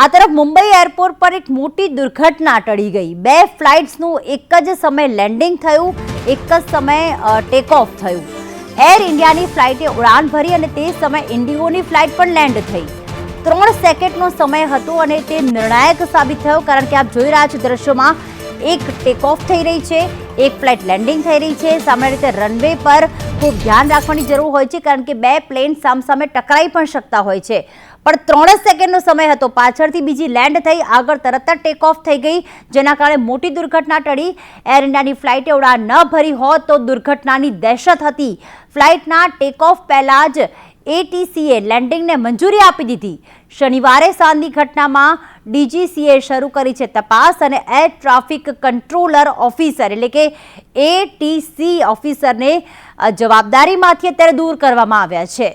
આ તરફ મુંબઈ એરપોર્ટ પર એક મોટી દુર્ઘટના ટળી ગઈ. બે ફ્લાઇટ્સનું એક જ સમયે લેન્ડિંગ થયું, એક જ સમયે ટેક ઓફ થયું. એર ઇન્ડિયાની ફ્લાઇટે ઉડાન ભરી અને તે સમયે ઇન્ડિગોની ફ્લાઇટ પણ લેન્ડ થઈ. ત્રણ સેકન્ડનો સમય હતો અને તે નિર્ણાયક સાબિત થયો, કારણ કે આપ જોઈ રહ્યા છો દ્રશ્યોમાં એક ટેક ઓફ થઈ રહી છે, એક ફ્લાઇટ લેન્ડિંગ થઈ રહી છે. સામાન્ય રીતે રનવે પર ખૂબ ધ્યાન રાખવાની જરૂર હોય છે, કારણ કે બે પ્લેન સામસામે ટકરાઈ પણ શકતા હોય છે. પણ ત્રણ જ સેકન્ડનો સમય હતો. પાછળથી બીજી લેન્ડ થઈ, આગળ તરત જ ટેક ઓફ થઈ ગઈ, જેના કારણે મોટી દુર્ઘટના ટળી. એર ઇન્ડિયાની ફ્લાઇટે ઉડાન ન ભરી હોત તો દુર્ઘટનાની દહેશત હતી. ફ્લાઇટના ટેક ઓફ પહેલાં જ એટીસીએ લેન્ડિંગને મંજૂરી આપી દીધી. શનિવારે સાંજની ઘટનામાં ડીજીસીએ શરૂ કરી છે તપાસ અને એર ટ્રાફિક કંટ્રોલર ઓફિસર એટલે કે એટીસી ઓફિસરને જવાબદારીમાંથી અત્યારે દૂર કરવામાં આવ્યા છે.